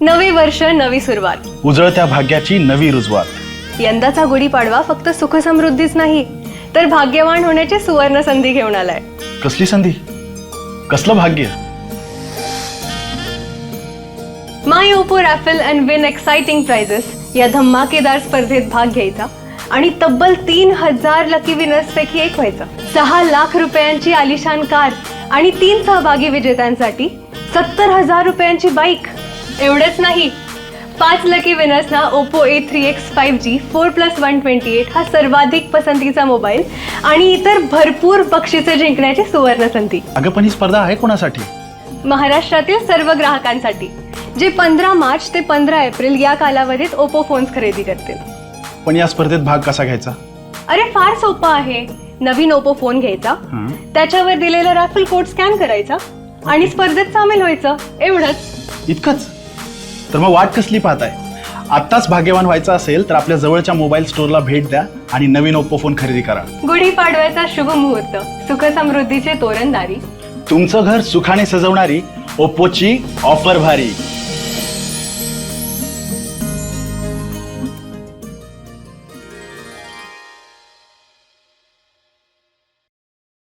नवे वर्ष नवी सुरुवात. उजळत्या भाग्याची नवी रुजवात. यंदाचा गुढीपाडवा फक्त सुखसमृद्धीच नाही तर भाग्यवान होण्याची सुवर्ण संधी घेऊन आलाय. कसली संधी? कसलं भाग्य? My Oppo raffle and win exciting prizes या धमाकेदार स्पर्धेत भाग घ्यायचा आणि तब्बल तीन हजार लकी विनर्स पैकी एक व्हायचं. सहा लाख रुपयांची आलिशान कार आणि तीन सहभागी विजेत्यांसाठी सत्तर हजार रुपयांची बाईक एवढंच नाही. पाच lucky विनर्सना Oppo A three X five G four plus one twenty eight हा सर्वाधिक पसंतीचा मोबाईल आणि इतर भरपूर बक्षिसे जिंकण्याची सुवर्ण संधी. अगं पण ही स्पर्धा आहे कोणासाठी? महाराष्ट्रातील सर्व ग्राहकांसाठी जे पंधरा मार्च ते पंधरा एप्रिल या कालावधीत ओप्पो फोन्स खरेदी करतील. पण या स्पर्धेत भाग कसा घ्यायचा? अरे फार सोपं आहे. नवीन ओप्पो फोन घ्यायचा हं. त्याच्यावर दिलेला राफल कोड स्कॅन करायचा आणि स्पर्धेत सामील व्हायचं. एवढंच. इतकंच? तर मग वाट कसली पाहताय? आत्ताच भाग्यवान व्हायचं असेल तर आपल्या जवळच्या मोबाईल स्टोअरला भेट द्या आणि नवीन ओप्पो फोन खरेदी करा. गुढीपाडव्याचा शुभ मुहूर्त सुख समृद्धीचे तोरणदारी तुमचं घर सुखाने सजवणारी ओप्पोची ऑफर भारी.